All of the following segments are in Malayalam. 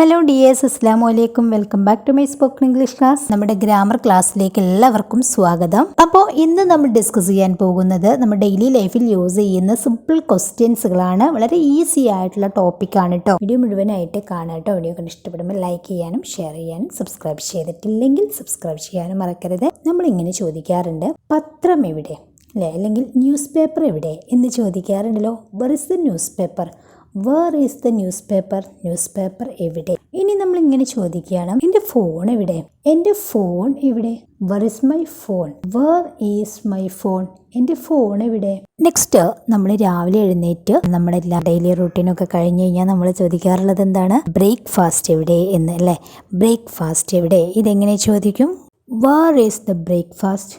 ഹലോ ഡി എസ് അസ്സാം വലൈക്കും welcome back to my spoken English class നമ്മുടെ ഗ്രാമർ ക്ലാസ്സിലേക്ക് എല്ലാവർക്കും സ്വാഗതം. അപ്പോൾ ഇന്ന് നമ്മൾ ഡിസ്കസ് ചെയ്യാൻ പോകുന്നത് നമ്മൾ ഡെയിലി ലൈഫിൽ യൂസ് ചെയ്യുന്ന സിമ്പിൾ ക്വസ്റ്റ്യൻസുകളാണ് വളരെ ഈസി ആയിട്ടുള്ള ടോപ്പിക്കാണ് കേട്ടോ വീഡിയോ മുഴുവനായിട്ട് കാണാം കേട്ടോ വീഡിയോ കണ്ട് ഇഷ്ടപ്പെടുമ്പോൾ ലൈക്ക് ചെയ്യാനും ഷെയർ ചെയ്യാനും സബ്സ്ക്രൈബ് ചെയ്തിട്ടില്ലെങ്കിൽ സബ്സ്ക്രൈബ് ചെയ്യാനും മറക്കരുത്. നമ്മൾ ഇങ്ങനെ ചോദിക്കാറുണ്ട് പത്രം എവിടെ? അല്ലേ? അല്ലെങ്കിൽ ന്യൂസ് പേപ്പർ എവിടെ? എന്ന് ചോദിക്കാറുണ്ടല്ലോ. Where is the newspaper where is the newspaper newspaper എവിടെ? ഇനി നമ്മൾ ഇങ്ങനെ ചോദിക്കുകയാണ്. എന്റെ ഫോൺ എവിടെ? എന്റെ ഫോൺ എവിടെ? Where is my phone where is my phone എന്റെ ഫോൺ എവിടെ? നെക്സ്റ്റ് നമ്മൾ രാവിലെ എഴുന്നേറ്റ് നമ്മുടെ എല്ലാ ഡെയിലി റൂട്ടീനൊക്കെ കഴിഞ്ഞ് കഴിഞ്ഞാൽ നമ്മൾ ചോദിക്കാറുള്ളത് എന്താണ്? ബ്രേക്ക്ഫാസ്റ്റ് എവിടെ എന്ന് അല്ലേ? ബ്രേക്ക്ഫാസ്റ്റ് എവിടെ? ഇതെങ്ങനെ ചോദിക്കും? Where is the breakfast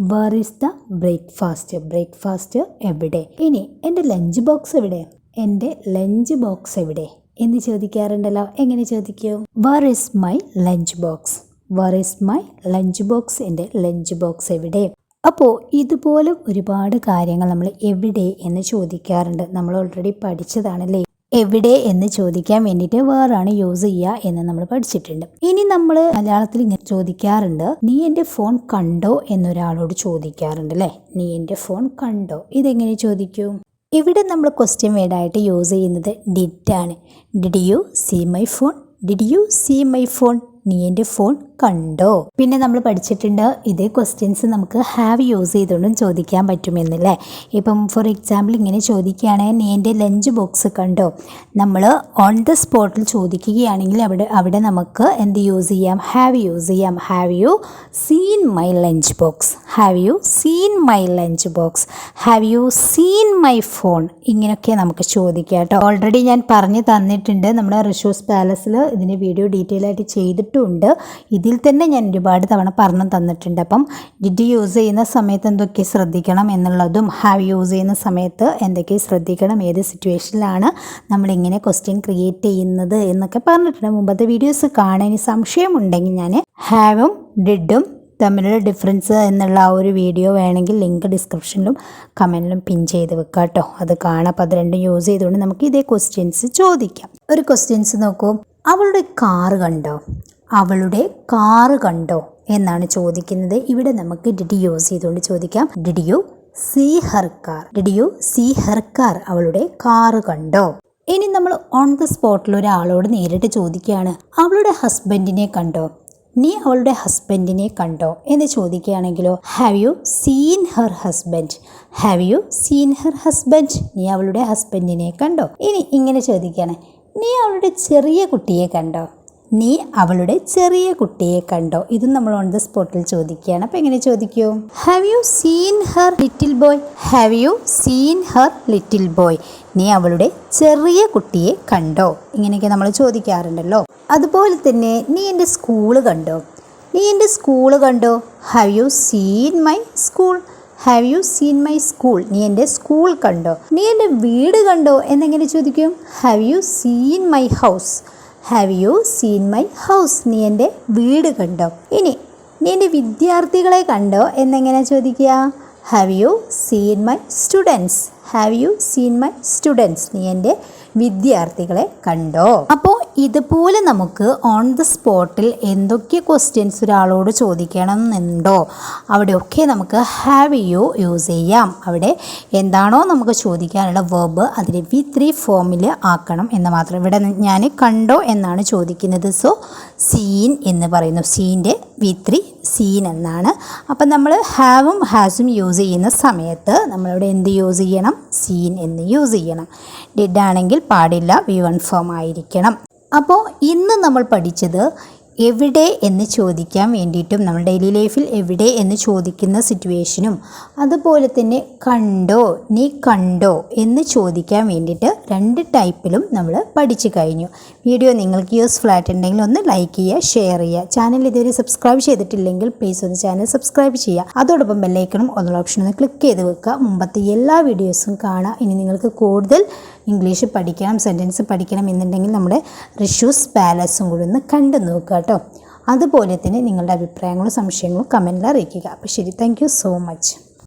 where is the breakfast breakfast എവിടെ? ഇനി എന്റെ ലഞ്ച് ബോക്സ് എവിടെ? എന്റെ ലഞ്ച് ബോക്സ് എവിടെ? എന്ന് ചോദിക്കാറുണ്ടല്ലോ. എങ്ങനെ ചോദിക്കൂ? Where is my lunch box where is my lunch box എന്റെ ലഞ്ച് ബോക്സ് എവിടെ? അപ്പോൾ ഇതുപോലെ ഒരുപാട് കാര്യങ്ങൾ നമ്മൾ എവിടെ എന്ന് ചോദിക്കാറുണ്ട്. നമ്മൾ ഓൾറെഡി പഠിച്ചതാണല്ലേ? എവിടെ എന്ന് ചോദിക്കാൻ വേണ്ടിയിട്ട് വേറാണ് യൂസ് ചെയ്യുക എന്ന് നമ്മൾ പഠിച്ചിട്ടുണ്ട്. ഇനി നമ്മൾ മലയാളത്തിൽ ഇങ്ങനെ ചോദിക്കാറുണ്ട്. നീ എന്റെ ഫോൺ കണ്ടോ? എന്നൊരാളോട് ചോദിക്കാറുണ്ട് അല്ലേ? നീ എന്റെ ഫോൺ കണ്ടോ? ഇതെങ്ങനെ ചോദിക്കും? ഇവിടെ നമ്മൾ ക്വസ്റ്റ്യൻ വേർഡായിട്ട് യൂസ് ചെയ്യുന്നത് ഡിറ്റാണ് did you see my phone did you see my phone നീ എന്റെ ഫോൺ കണ്ടോ? പിന്നെ നമ്മൾ പഠിച്ചിട്ടുണ്ട് ഇതേ ക്വസ്റ്റ്യൻസ് നമുക്ക് ഹാവ് യൂസ് ചെയ്തുകൊണ്ടും ചോദിക്കാൻ പറ്റുമെന്നല്ലേ? ഇപ്പം ഫോർ എക്സാമ്പിൾ ഇങ്ങനെ ചോദിക്കുകയാണെങ്കിൽ നീ എന്റെ ലഞ്ച് ബോക്സ് കണ്ടോ? നമ്മൾ ഓൺ ദ സ്പോട്ടിൽ ചോദിക്കുകയാണെങ്കിൽ അവിടെ അവിടെ നമുക്ക് എന്ത് യൂസ് ചെയ്യാം? ഹാവ് യൂസ് ചെയ്യാം. Have you seen my lunch box have you seen my lunch box have you seen my phone ഇങ്ങനെയൊക്കെ നമുക്ക് ചോദിക്കാം കേട്ടോ. ഓൾറെഡി ഞാൻ പറഞ്ഞു തന്നിട്ടുണ്ട്. നമ്മുടെ റിഷോസ് പാലസിൽ ഇതിന്റെ വീഡിയോ ഡീറ്റെയിൽ ആയിട്ട് ചെയ്തിട്ടുമുണ്ട് ഇതിൽ തന്നെ ഞാൻ ഒരുപാട് തവണ പറഞ്ഞു തന്നിട്ടുണ്ട്. അപ്പം ഡിഡ് യൂസ് ചെയ്യുന്ന സമയത്ത് എന്തൊക്കെ ശ്രദ്ധിക്കണം എന്നുള്ളതും ഹാവ് യൂസ് ചെയ്യുന്ന സമയത്ത് എന്തൊക്കെ ശ്രദ്ധിക്കണം ഏത് സിറ്റുവേഷനിലാണ് നമ്മളിങ്ങനെ ക്വസ്റ്റ്യൻ ക്രിയേറ്റ് ചെയ്യുന്നത് എന്നൊക്കെ പറഞ്ഞിട്ടുണ്ട്. മുമ്പത്തെ വീഡിയോസ് കാണാൻ സംശയമുണ്ടെങ്കിൽ ഞാൻ ഹാവും ഡിഡും തമ്മിലുള്ള ഡിഫറൻസ് എന്നുള്ള ആ ഒരു വീഡിയോ വേണമെങ്കിൽ ലിങ്ക് ഡിസ്ക്രിപ്ഷനിലും കമന്റിലും പിൻ ചെയ്ത് വെക്കാം കേട്ടോ അത് കാണാം. അപ്പോൾ അത് രണ്ടും യൂസ് ചെയ്തുകൊണ്ട് നമുക്ക് ഇതേ ക്വസ്റ്റ്യൻസ് ചോദിക്കാം. ഒരു ക്വസ്റ്റ്യൻസ് നോക്കൂ. അവളുടെ കാറ് കണ്ടോ? അവളുടെ കാറ് കണ്ടോ എന്നാണ് ചോദിക്കുന്നത്. ഇവിടെ നമുക്ക് ഡിഡിയോ ചെയ്തുകൊണ്ട് ചോദിക്കാം. Did you see her car. Did you see her car അവളുടെ കാറ് കണ്ടോ? ഇനി നമ്മൾ ഓൺ ദ സ്പോട്ടിൽ ഒരാളോട് നേരിട്ട് ചോദിക്കുകയാണ്. അവളുടെ ഹസ്ബൻഡിനെ കണ്ടോ? നീ അവളുടെ ഹസ്ബൻഡിനെ കണ്ടോ എന്ന് ചോദിക്കുകയാണെങ്കിലോ have you seen her husband have you seen her husband നീ അവളുടെ ഹസ്ബൻഡിനെ കണ്ടോ? ഇനി ഇങ്ങനെ ചോദിക്കുകയാണ്. നീ അവളുടെ ചെറിയ കുട്ടിയെ കണ്ടോ? നീ അവളുടെ ചെറിയ കുട്ടിയെ കണ്ടോ? ഇതും നമ്മൾ ഓൺ ദ സ്പോട്ടിൽ ചോദിക്കുകയാണ്. അപ്പോൾ എങ്ങനെ ചോദിക്കൂ? Have you seen her little boy have you seen her little boy നീ അവളുടെ ചെറിയ കുട്ടിയെ കണ്ടോ? ഇങ്ങനെയൊക്കെ നമ്മൾ ചോദിക്കാറുണ്ടല്ലോ. അതുപോലെ തന്നെ നീ എന്റെ സ്കൂൾ കണ്ടോ? നീ എന്റെ സ്കൂൾ കണ്ടോ? Have you seen my school have you seen my school നീ എന്റെ സ്കൂൾ കണ്ടോ? നീ എന്റെ വീട് കണ്ടോ? എന്നെങ്ങനെ ചോദിക്കും? Have you seen my house have you seen my house നീ എന്റെ വീട് കണ്ടോ? ഇനി നീ എന്റെ വിദ്യാർത്ഥികളെ കണ്ടോ എന്നെങ്ങനെ ചോദിക്കുക? Have you seen my students have you seen my students നീ എന്റെ വിദ്യാർത്ഥികളെ കണ്ടോ? അപ്പോൾ ഇതുപോലെ നമുക്ക് ഓൺ ദ സ്പോട്ടിൽ എന്തൊക്കെ ക്വസ്റ്റ്യൻസ് ഒരാളോട് ചോദിക്കണം എന്നുണ്ടോ അവിടെയൊക്കെ നമുക്ക് ഹാവ് യു യൂസ് ചെയ്യാം. അവിടെ എന്താണോ നമുക്ക് ചോദിക്കാനുള്ള വേർബ് അതിനെ വി ത്രീ ഫോമിൽ ആക്കണം എന്ന് മാത്രം. ഇവിടെ ഞാൻ കണ്ടോ എന്നാണ് ചോദിക്കുന്നത്. സോ സീൻ എന്ന് പറയുന്നു. സീന്റെ വി ത്രീ സീൻ എന്നാണ്. അപ്പം നമ്മൾ ഹാവും ഹാസും യൂസ് ചെയ്യുന്ന സമയത്ത് നമ്മളിവിടെ എന്ത് യൂസ് ചെയ്യണം? സീൻ എന്ന് യൂസ് ചെയ്യണം. ഡിഡ് ആണെങ്കിൽ പാടില്ല. വി വൺ ഫോം ആയിരിക്കണം. അപ്പോൾ ഇന്ന് നമ്മൾ പഠിച്ചത് എവിടെ എന്ന് ചോദിക്കാൻ വേണ്ടിയിട്ടും നമ്മൾ ഡെയിലി ലൈഫിൽ എവിടെ എന്ന് ചോദിക്കുന്ന സിറ്റുവേഷനും അതുപോലെ തന്നെ കണ്ടോ നീ കണ്ടോ എന്ന് ചോദിക്കാൻ വേണ്ടിയിട്ട് രണ്ട് ടൈപ്പിലും നമ്മൾ പഠിച്ചു കഴിഞ്ഞു. വീഡിയോ നിങ്ങൾക്ക് യൂസ്ഫുൾ ആയിട്ടുണ്ടെങ്കിൽ ഒന്ന് ലൈക്ക് ചെയ്യുക ഷെയർ ചെയ്യുക. ചാനൽ ഇതുവരെ സബ്സ്ക്രൈബ് ചെയ്തിട്ടില്ലെങ്കിൽ പ്ലീസ് ഒന്ന് ചാനൽ സബ്സ്ക്രൈബ് ചെയ്യുക. അതോടൊപ്പം ബെല്ലൈക്കണം എന്നുള്ള ഓപ്ഷൻ ഒന്ന് ക്ലിക്ക് ചെയ്ത് വെക്കുക. മുമ്പത്തെ എല്ലാ വീഡിയോസും കാണാം. ഇനി നിങ്ങൾക്ക് കൂടുതൽ ഇംഗ്ലീഷ് പഠിക്കണം സെന്റൻസ് പഠിക്കണം എന്നുണ്ടെങ്കിൽ നമ്മുടെ റിഷ്യൂസ് പാലസും കൂടി ഒന്ന് കണ്ടു നോക്കുക കേട്ടോ. അതുപോലെ തന്നെ നിങ്ങളുടെ അഭിപ്രായങ്ങളും സംശയങ്ങളും കമന്റിൽ അറിയിക്കുക. അപ്പോൾ ശരി താങ്ക് സോ മച്ച്